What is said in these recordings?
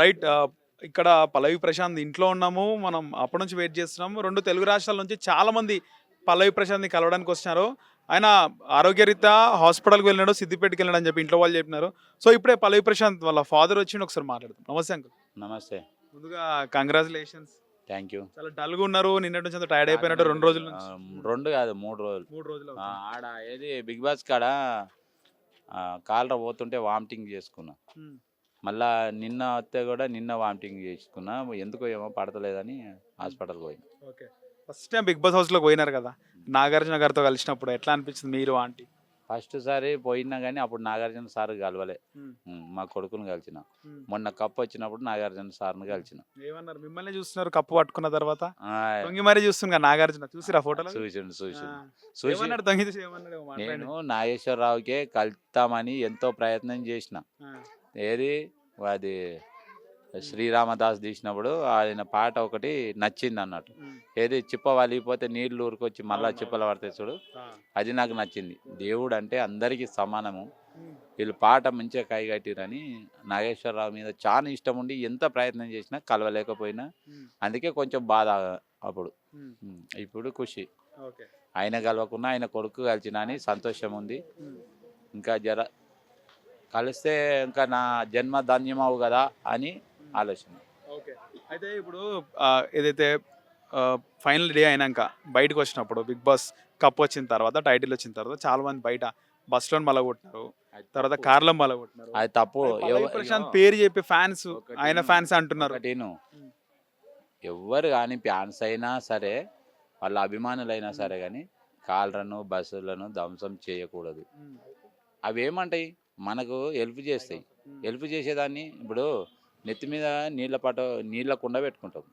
Right ఇక్కడ పల్లవి ప్రశాంత్ ఇంట్లో ఉన్నాము. మనం అప్పటి నుంచి వెయిట్ చేస్తున్నాము. రెండు తెలుగు రాష్ట్రాల నుంచి చాలా మంది పల్లవి ప్రశాంత్ని కలవడానికి వచ్చినారు ఆయన ఆరోగ్యరీత్యా హాస్పిటల్కి వెళ్ళినాడు సిద్దిపేటకి వెళ్ళాడు అని చెప్పి ఇంట్లో వాళ్ళు చెప్పినారు. సో ఇప్పుడే పల్లవి ప్రశాంత్ వాళ్ళ ఫాదర్ వచ్చిండు ఒకసారి మాట్లాడదాం. నమస్తే అంకుల్. నమస్తే. ముందుగా కంగ్రాచులేషన్స్. థ్యాంక్ యూ చాలా డల్గా ఉన్నారు నిన్నటి నుంచి అంత టైర్డ్ అయిపోయినట్టు రెండు రోజుల రెండు కాదు మూడు రోజులు. మూడు రోజులు ఆడ ఏది బిగ్ బాస్ కాడ? కాలర పోతుంటే వామిటింగ్ చేసుకున్నా. మళ్ళా నిన్న వస్తే కూడా నిన్న వామిటింగ్ చేసుకున్నా ఎందుకో ఏమో పడతలేదని హాస్పిటల్కి పోయినా. Okay. First time Bigg Boss హౌస్లోకి పోయినారు కదా? నాగార్జున గారితో కలిసినప్పుడు ఎట్లా అనిపించింది మీరు ఆంటీ ఫస్ట్ సారి పోయినా కానీ అప్పుడు నాగార్జున సార్ కలవలే. ఉమ్. ఉమ్, మా కొడుకుని కలిసిన. ఉమ్. మొన్న కప్ వచ్చినప్పుడు నాగార్జున సార్ని కలిసిన. ఏమన్నారు? మిమ్మల్ని చూస్తున్నారు కప్పు పట్టుకున్న తర్వాత? తొంగి మరీ చూస్తున్నా నాగార్జున. చూసిరా ఫోటోలో? చూసిండు. చూసి. నేను నాగేశ్వరరావుకే కలుతామని ఎంతో ప్రయత్నం చేసిన. ఏది? అది శ్రీరామదాస్ తీసినప్పుడు ఆయన పాట ఒకటి నచ్చింది అన్నట్టు. ఏది? చిప్ప వలిగిపోతే నీళ్ళు ఊరుకొచ్చి మళ్ళా చిప్పలు పడతాయి చూడు. అది నాకు నచ్చింది. దేవుడు అంటే అందరికీ సమానము. వీళ్ళు పాట మంచిగా కైగట్టిరని నాగేశ్వరరావు మీద చాలా ఇష్టం ఉండి ఎంత ప్రయత్నం చేసినా కలవలేకపోయినా. అందుకే కొంచెం బాధ అప్పుడు. ఇప్పుడు ఖుషి. ఆయన కలవకున్నా ఆయన కొడుకు కలిసిన అని సంతోషం ఉంది. ఇంకా జర కలిస్తే ఇంకా నా జన్మ ధన్యమవు కదా అని ఆలోచన. ఓకే. అయితే ఇప్పుడు ఏదైతే ఫైనల్ డే అయినాక బయటకు వచ్చినప్పుడు బిగ్ బాస్ కప్ వచ్చిన తర్వాత టైటిల్ వచ్చిన తర్వాత చాలా మంది బయట బస్సులో మలగొట్టినారు తర్వాత కార్లో మలగొట్టినారు అది తప్పు. ప్రశాంత్ పేరు చెప్పి ఫ్యాన్స్ ఆయన నేను- ఫ్యాన్స్ అంటున్నారు. ఉమ్. ఎవ్వరు కానీ ఫ్యాన్స్ అయినా సరే వాళ్ళ అభిమానులైనా సరే కానీ కాళ్ళను బస్సులను ధ్వంసం చేయకూడదు. అవి ఏమంటాయి మనకు హెల్ప్ చేస్తాయి. హెల్ప్ చేసేదాన్ని ఇప్పుడు నెత్తి మీద నీళ్ళ పట నీళ్ళ కుండ పెట్టుకుంటాం.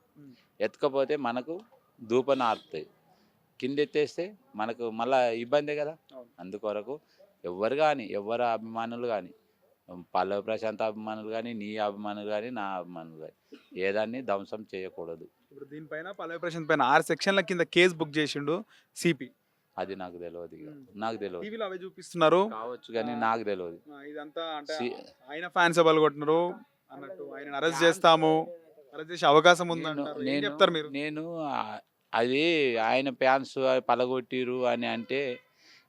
ఎత్తుకపోతే మనకు ధూపన ఆరుతాయి కింద ఎత్తేస్తే మనకు మళ్ళా ఇబ్బందే కదా. అందుకొరకు ఎవరు కానీ ఎవరు అభిమానులు కానీ పల్లవి ప్రశాంత్ అభిమానులు కానీ నీ అభిమానులు కానీ నా అభిమానులు కానీ ఏదాన్ని ధ్వంసం చేయకూడదు ఇప్పుడు దీనిపైన పల్లవి ప్రశాంత్ పైన ఆరు సెక్షన్ల కింద కేసు బుక్ చేసిండు సిపి అది నాకు తెలియదు ఇక. నాకు తెలియదు టీవీలో అవే చూపిస్తున్నారు. కావచ్చు కానీ. నాకు తెలియదు ఆ, ఇదంతా అంటే సి- ఆయన ఫ్యాన్స్ పలుకొట్టినారు అన్నట్టు ఆయన అరెస్ట్ చేస్తాము. అరెస్ట్ చేసే అవకాశం ఉంది నేను- ఏం నేను చెప్తారు మీరు? నేను ఆ- అది ఆయన ఫ్యాన్స్ పలగొట్టిరు అని అంటే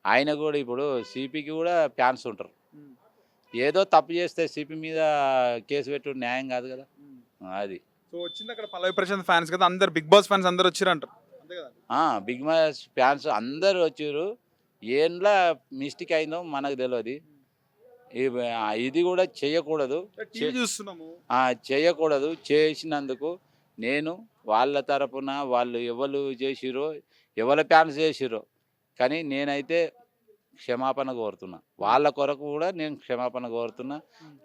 ఆయన కూడా ఇప్పుడు సిపికి కూడా ఫ్యాన్స్ ఉంటారు. ఉమ్. ఏదో తప్పు చేస్తే సిపి మీద కేసు పెట్టు న్యాయం కాదు కదా. ఉమ్. అది. సో వచ్చింది అక్కడ పల్లవి ప్రశాంత్ ఫ్యాన్స్ కదా అందరు బిగ్ బాస్ ఫ్యాన్స్ అందరు వచ్చారు అంటారు అంతే కదా ఆ, బిగ్ మాస్ ఫ్యాన్స్ అందరు వచ్చారు. ఏంలా మిస్టేక్ అయిందో మనకు తెలియదు ఇది కూడా చేయకూడదు. చేయకూడదు. చేసినందుకు నేను వాళ్ళ తరపున వాళ్ళు ఎవరు చేసిరో ఎవరి ఫ్యాన్స్ చేసిరో. కానీ నేనైతే క్షమాపణ కోరుతున్నా. వాళ్ళ కొరకు కూడా నేను క్షమాపణ కోరుతున్నా.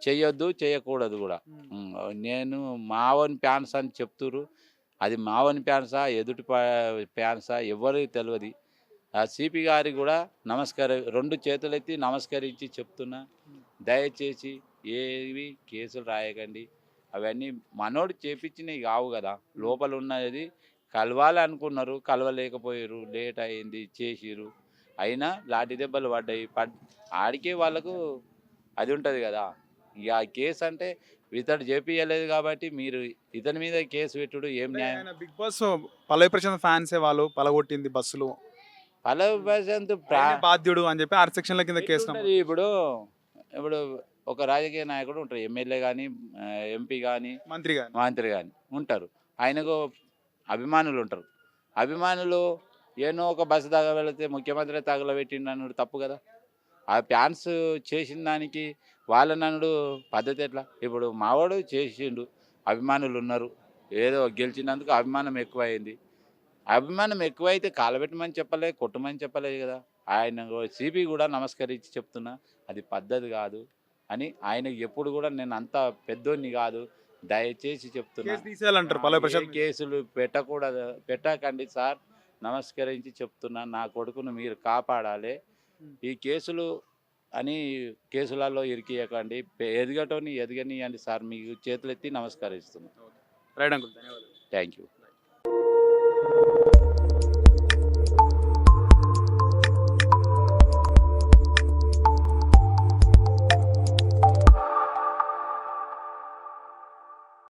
చెయ్యొద్దు చేయకూడదు కూడా. నేను మావని ఫ్యాన్స్ అని చెప్తురు అది మావని ప్యాన్సా ఎదుటి ఫ్యాన్సా ఎవరికి తెలియదు ఆ సిపి గారికి కూడా నమస్కార రెండు చేతులెత్తి నమస్కరించి చెప్తున్నా. దయచేసి ఏవి కేసులు రాయకండి. అవన్నీ మనోడు చేపించినవి కావు కదా. లోపల ఉన్నది కలవాలి అనుకున్నారు కలవలేకపోయారు లేట్ అయింది చేసిరు అయినా లాఠీ దెబ్బలు పడ్డాయి. పడ్ ఆడికే వాళ్ళకు అది ఉంటుంది కదా. ఇక కేసు అంటే ఇతడు చేపియలేదు కాబట్టి మీరు ఇతని మీద కేసు పెట్టుడు ఏం న్యాయం? బిగ్ బాస్ పల్లవి ప్రశాంత్ ఫ్యాన్సే వాళ్ళు పలగొట్టింది బస్సులు. పల్లవి ప్రశాంత్ బాధ్యుడు అని చెప్పి ఆరు సెక్షన్ల కింద కేసు ఇప్పుడు? ఇప్పుడు ఒక రాజకీయ నాయకుడు ఉంటారు ఎమ్మెల్యే కానీ ఎంపీ కానీ మంత్రి గారు మంత్రి కానీ ఉంటారు. ఆయనకు అభిమానులు ఉంటారు. అభిమానులు ఏనో ఒక బస్సు తగలబెడితే ముఖ్యమంత్రి తగలబెట్టిండు అన్నాడు తప్పు కదా? ఆ ఫ్యాన్స్ చేసిన దానికి వాళ్ళ నన్నుడు పద్ధతి ఎట్లా? ఇప్పుడు మావాడు చేసిండు అభిమానులు ఉన్నారు ఏదో గెలిచినందుకు అభిమానం ఎక్కువైంది. అభిమానం ఎక్కువైతే కాలబెట్టమని చెప్పలే కొట్టమని చెప్పలేదు కదా. ఆయన సిపి కూడా నమస్కరించి చెప్తున్నా అది పద్ధతి కాదు అని ఆయనకి ఎప్పుడు కూడా నేను అంత పెద్దోడిని కాదు దయచేసి చెప్తున్నా. కేసులు పెట్టకూడదు పెట్టకండి సార్. నమస్కరించి చెప్తున్నా నా కొడుకును మీరు కాపాడాలి. ఈ కేసులు అని కేసులలో ఇరికియకండి. ఎదగటోని ఎదగనియండి సార్. మీకు చేతులెత్తి నమస్కరిస్తున్నాను రైట్ అంకుల్ ధన్యవాదాలు. Thank you.